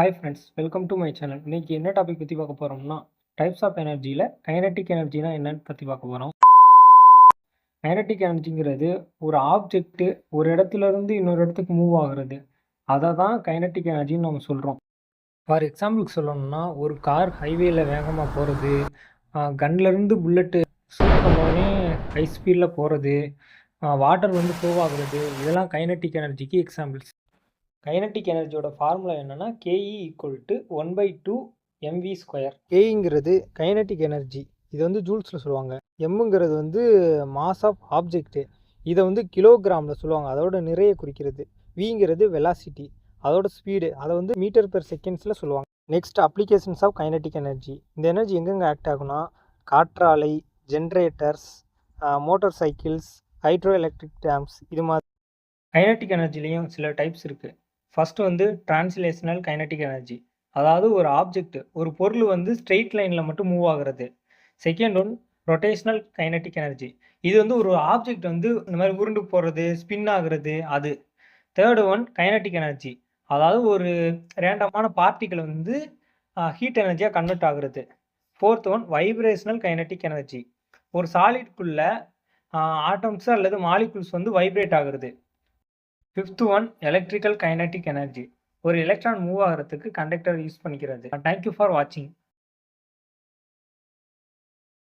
Hi friends welcome to my channel இன்னைக்கு என்ன topic பற்றி பார்க்க போகிறோம்னா டைப்ஸ் ஆஃப் எனர்ஜியில் கைனட்டிக் எனர்ஜினா என்னன்னு பற்றி பார்க்க போகிறோம் கைனட்டிக் எனர்ஜிங்கிறது ஒரு ஆப்ஜெக்ட்டு ஒரு இடத்துல இருந்து இன்னொரு இடத்துக்கு மூவ் ஆகுறது. அதை தான் கைனட்டிக் எனர்ஜின்னு நம்ம சொல்கிறோம் ஃபார் எக்ஸாம்பிளுக்கு சொல்லணும்னா ஒரு கார் ஹைவேயில் வேகமாக போகிறது கன்லேருந்து புல்லட்டு ஷூட் ஹை ஸ்பீடில் போகிறது வாட்டர் வந்து ஃப்ளோ ஆகுறது இதெல்லாம் கைனட்டிக் எனர்ஜிக்கு எக்ஸாம்பிள்ஸ் கைனட்டிக் எனர்ஜியோட ஃபார்முலா என்னன்னா KE equal to one by two MV square கேங்கிறது kinetic energy இது வந்து ஜூல்ஸில் சொல்லுவாங்க. எம்முங்கிறது வந்து மாஸ் ஆஃப் ஆப்ஜெக்ட்டு இதை வந்து கிலோகிராமில் சொல்லுவாங்க. அதோட நிறைய குறிக்கிறது. விங்கிறது வெலாசிட்டி அதோட ஸ்பீடு அதை வந்து மீட்டர் பெர் செகண்ட்ஸில் சொல்லுவாங்க. Next applications of kinetic energy இந்த எனர்ஜி எங்கெங்கே ஆக்ட் ஆகும்னா காற்றாலை generators motor cycles hydro electric dams இது மாதிரி. கைனட்டிக் எனர்ஜிலையும் சில டைப்ஸ் இருக்குது ஃபஸ்ட்டு வந்து டிரான்ஸ்லேஷனல் கைனட்டிக் எனர்ஜி அதாவது ஒரு ஆப்ஜெக்ட் ஒரு பொருள் வந்து ஸ்ட்ரெயிட் லைனில் மட்டும் மூவ் ஆகுறது. Second one rotational kinetic energy இது வந்து ஒரு ஆப்ஜெக்ட் வந்து இந்த மாதிரி உருண்டு போகிறது ஸ்பின் ஆகுறது அது. தேர்டு ஒன் கைனட்டிக் எனர்ஜி அதாவது ஒரு ரேண்டமான பார்ட்டிகள் வந்து ஹீட் எனர்ஜியாக கன்வெர்ட் ஆகுறது. Fourth one vibrational kinetic energy ஒரு சாலிட்குள்ள ஆட்டம்ஸ் அல்லது மாலிகுல்ஸ் வந்து வைப்ரேட் ஆகுறது. Fifth one electrical kinetic energy ஒரு எலக்ட்ரான் மூவ் ஆகிறதுக்கு கண்டக்டர் யூஸ் பண்ணிக்கிறது. தேங்க்யூ ஃபார் வாட்சிங்